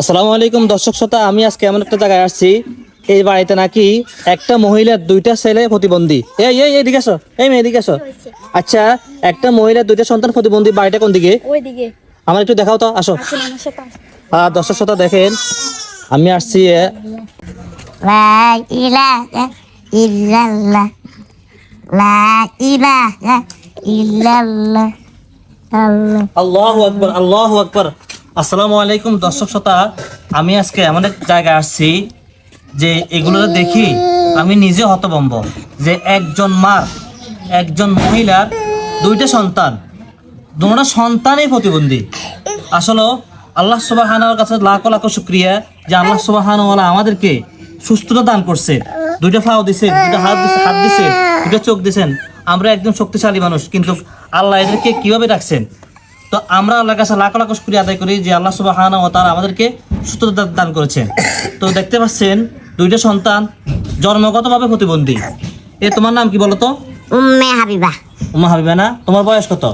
আসসালামু আলাইকুম দর্শক শ্রোতা আমি আজকে এমন একটা জায়গায় আসছি। এই বাড়িতে নাকি একটা মহিলার দুইটা ছেলে প্রতিবন্ধী। এই এই এদিকে আসো এই মেয়ে এদিকে আসো। আচ্ছা একটা মহিলার দুইটা সন্তান প্রতিবন্ধী বাড়িটা কোন দিকে? আমার একটু দেখাও তো আসো। আসুন আমার সাথে। আসুন। দর্শক শ্রোতা দেখেন আমি আসছি. আল্লাহু আকবার আল্লাহু আকবার। আসসালামু আলাইকুম দর্শক শ্রোতা, আমি আজকে এমন এক জায়গায় আসছি যে এগুলো দেখি আমি নিজে হতভম্ব যে একজন মার একজন মহিলার দুইটা সন্তান, দুটা সন্তানই প্রতিবন্ধী। আসলে আল্লাহ সুবাহানার কাছে লাখো লাখো শুক্রিয়া যে আল্লাহ সুবাহান আমাদেরকে সুস্থতা দান করছে। দুইটা ফাও দিছে, দুইটা হাত দিছে হাত দিছে, দুইটা চোখ দিছেন। আমরা একদম শক্তিশালী মানুষ, কিন্তু আল্লাহ এদেরকে কীভাবে রাখছেন? তো আমরা আল্লাহর কাছে লাখ লাখ শুক্রিয়া আদায় করি যে আল্লাহ ও তারা আমাদেরকে সুস্থতা দান করেছেন। তো দেখতে পাচ্ছেন দুইটা সন্তান জন্মগতভাবে প্রতিবন্ধী। এ তোমার নাম কি বলতো? উম্মে হাবিবা। না? তোমার বয়স কত?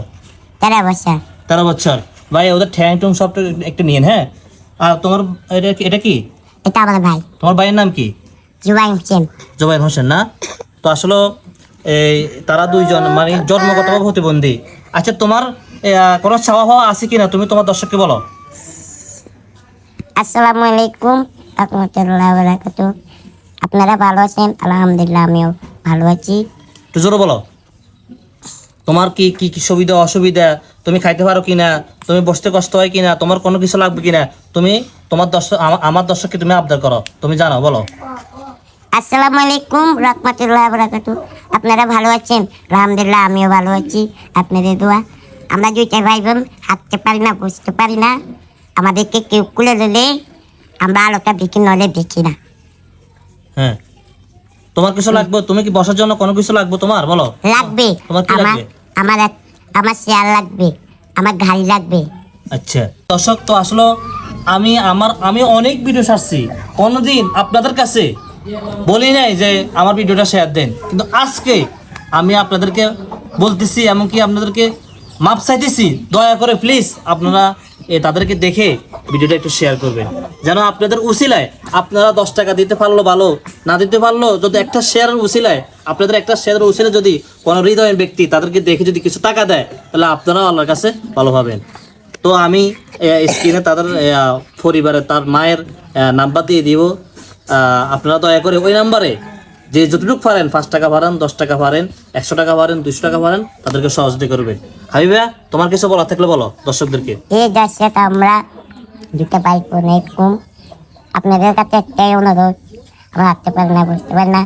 তেরো বছর। তেরো বছর। ভাই ওদের ঠ্যাং টুং সব একটু নিন হ্যাঁ? আর তোমার এটা এটা কি? এটা আমার ভাই। তোমার ভাইয়ের নাম কি? জুবাই হোসেন। জোবাইর হোসেন না? তো আসলে এই তারা দুইজন মানে জন্মগতভাবে প্রতিবন্ধী। আচ্ছা তোমার কোনো চাওয়া হওয়া আছে কিনা? তুমি তোমার দর্শককে বলো। আসসালামু আলাইকুম রহমতুল্লাহ বারাকাত আপনারা ভালো আছেন? আলহামদুলিল্লাহ আমিও ভালো আছি। একটু জোরে বলো। তোমার কি কি কি সুবিধা অসুবিধা? তুমি খাইতে পারো কিনা? তুমি বসতে কষ্ট হয় কিনা? তোমার কোনো কিছু লাগবে কিনা? তুমি তোমার দর্শক আমা- আমার দর্শককে তুমি আবদার করো। তুমি জানো বলো। আসসালামু আলাইকুম রহমতুল্লাহ বারাকাত আপনারা ভালো আছেন? আলহামদুলিল্লাহ আমিও ভালো আছি। আপনাদের দোয়া। আমরা দুইটা ভাই বোন হাঁটতে পারি না বুঝতে পারি না আমাদেরকে কেউ কুলে দিলে আমরা আলোটা দেখি নলে দেখি না। হ্যাঁ। তোমার কিছু লাগবে? তুমি কি বসার জন্য কোনো কিছু লাগবে তোমার? বলো। লাগবে। তোমার কি আমার লাগবে? আমার এক- আমার শেয়ার লাগবে। আমার গাড়ি লাগবে। আচ্ছা। দর্শক তো আসলে। আমি আমার আমি অনেক ভিডিও সারছি কোনোদিন আপনাদের কাছে বলি নাই যে আমার ভিডিওটা শেয়ার দেন। কিন্তু আজকে আমি আপনাদেরকে বলতেছি এমনকি আপনাদেরকে মাপ চাইতেছি, দয়া করে প্লিজ আপনারা, এ, তাদেরকে দেখে ভিডিওটা একটু শেয়ার করবেন। যেন আপনাদের উসিলায় আপনারা দশ টাকা দিতে পারল ভালো, না দিতে পারল যদি একটা শেয়ারের উসিলায় আপনাদের একটা শেয়ারের উসিলে যদি কোনো হৃদয়ের ব্যক্তি তাদেরকে দেখে যদি কিছু টাকা দেয়, তাহলে আপনারাও আল্লাহর কাছে ভালো হবেন। তো আমি স্ক্রিনে তাদের পরিবারে তার মায়ের নাম্বার দিয়ে দিব। আপনারা দয়া করে ওই নাম্বারে যে যতটুকু পারেন, পাঁচ টাকা পারেন দশ টাকা পারেন একশো টাকা পারেন দুশো টাকা পারেন তাদেরকে সহযোগিতা করবেন। হাবিবা তোমার কিছু বলা থাকলে বলো দর্শকদেরকে। এই দর্শক আমরা দুটো বাইক অনেক কম। আপনাদের কাছে একটাই অনুরোধ আমরা হাঁটতে পারি না বুঝতে পারি না।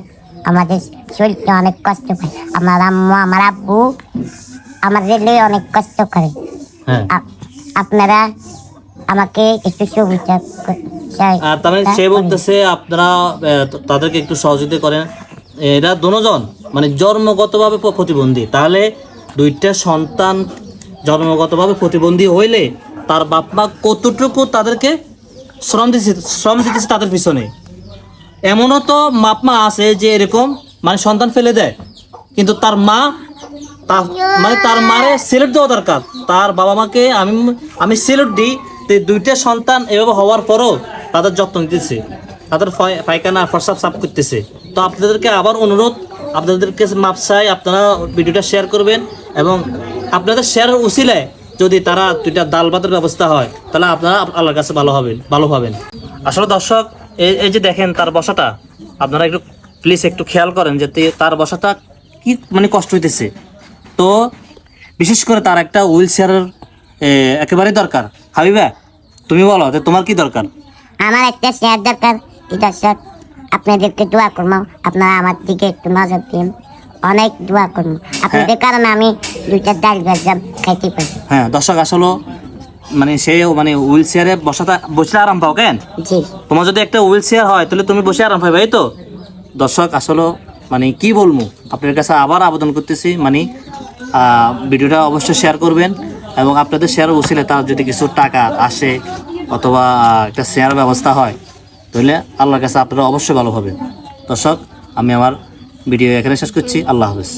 আমাদের শরীরটা অনেক কষ্ট পায় আমার আম্মু আমার আব্বু আমাদের লিয়ে অনেক কষ্ট করে। হ্যাঁ। আপনারা আমাকে একটু সুবিধা তার মানে সে বলতেছে আপনারা তাদেরকে একটু সহযোগিতা করেন। এরা দুজন মানে জন্মগতভাবে প্রতিবন্ধী তাহলে দুইটা সন্তান জন্মগতভাবে প্রতিবন্ধী হইলে তার বাপ মা কতটুকু তাদেরকে শ্রম দিচ্ছে শ্রম দিতেছে তাদের পিছনে? এমনও তো বাপ মা আছে যে এরকম মানে সন্তান ফেলে দেয়, কিন্তু তার মা তার মানে তার মারে সেলুট দেওয়া দরকার। তার বাবা মাকে আমি আমি সেলুট দিই তো দুইটা সন্তান এভাবে হওয়ার পরও তাদের যত্ন নিতেছে, তাদের পায়খানা প্রসাব সাফ করতেছে। তো আপনাদেরকে আবার অনুরোধ আপনাদেরকে মাপ চাই, আপনারা ভিডিওটা শেয়ার করবেন এবং আপনাদের শেয়ারের উচিলায় যদি তারা দুইটা ডাল ভাতের ব্যবস্থা হয়, তাহলে আপনারা আল্লাহর কাছে ভালো হবেন, ভালো পাবেন আসলে দর্শক, এই এই যে দেখেন তার বসাটা, আপনারা একটু প্লিজ একটু খেয়াল করেন যে তার বসাটা কি মানে কষ্ট হইতেছে। তো বিশেষ করে তার একটা হুইল চেয়ারের একেবারেই দরকার। হাবিবা, তুমি বলো যে তোমার কি দরকার? আমার একটা শেয়ার দরকার দর্শক? আপনাদেরকে দোয়া করব। আপনারা আমার দিকে একটু নজর দিন। অনেক দোয়া করব। আপনাদের কারণে আমি দুইটা ডাল ভাজাম খাইতে পারি। হ্যাঁ দর্শক আসলে মানে সে মানে হুইল চেয়ারে বসাটা বসে আরাম পাও কেন? জি। তোমার যদি একটা হুইল চেয়ার হয় তাহলে তুমি বসে আরাম পাবে এই তো? দর্শক আসলে মানে কি বলব? আপনার কাছে আবার আবেদন করতেছি মানে ভিডিওটা অবশ্যই শেয়ার করবেন এবং আপনাদের শেয়ার উচিলে তার যদি কিছু টাকা আসে অথবা একটা শেয়ার ব্যবস্থা হয় তাহলে আল্লাহর কাছে আপনারা অবশ্যই ভালো হবে দর্শক, আমি আমার ভিডিও এখানে শেষ করছি। আল্লাহ হাফেজ।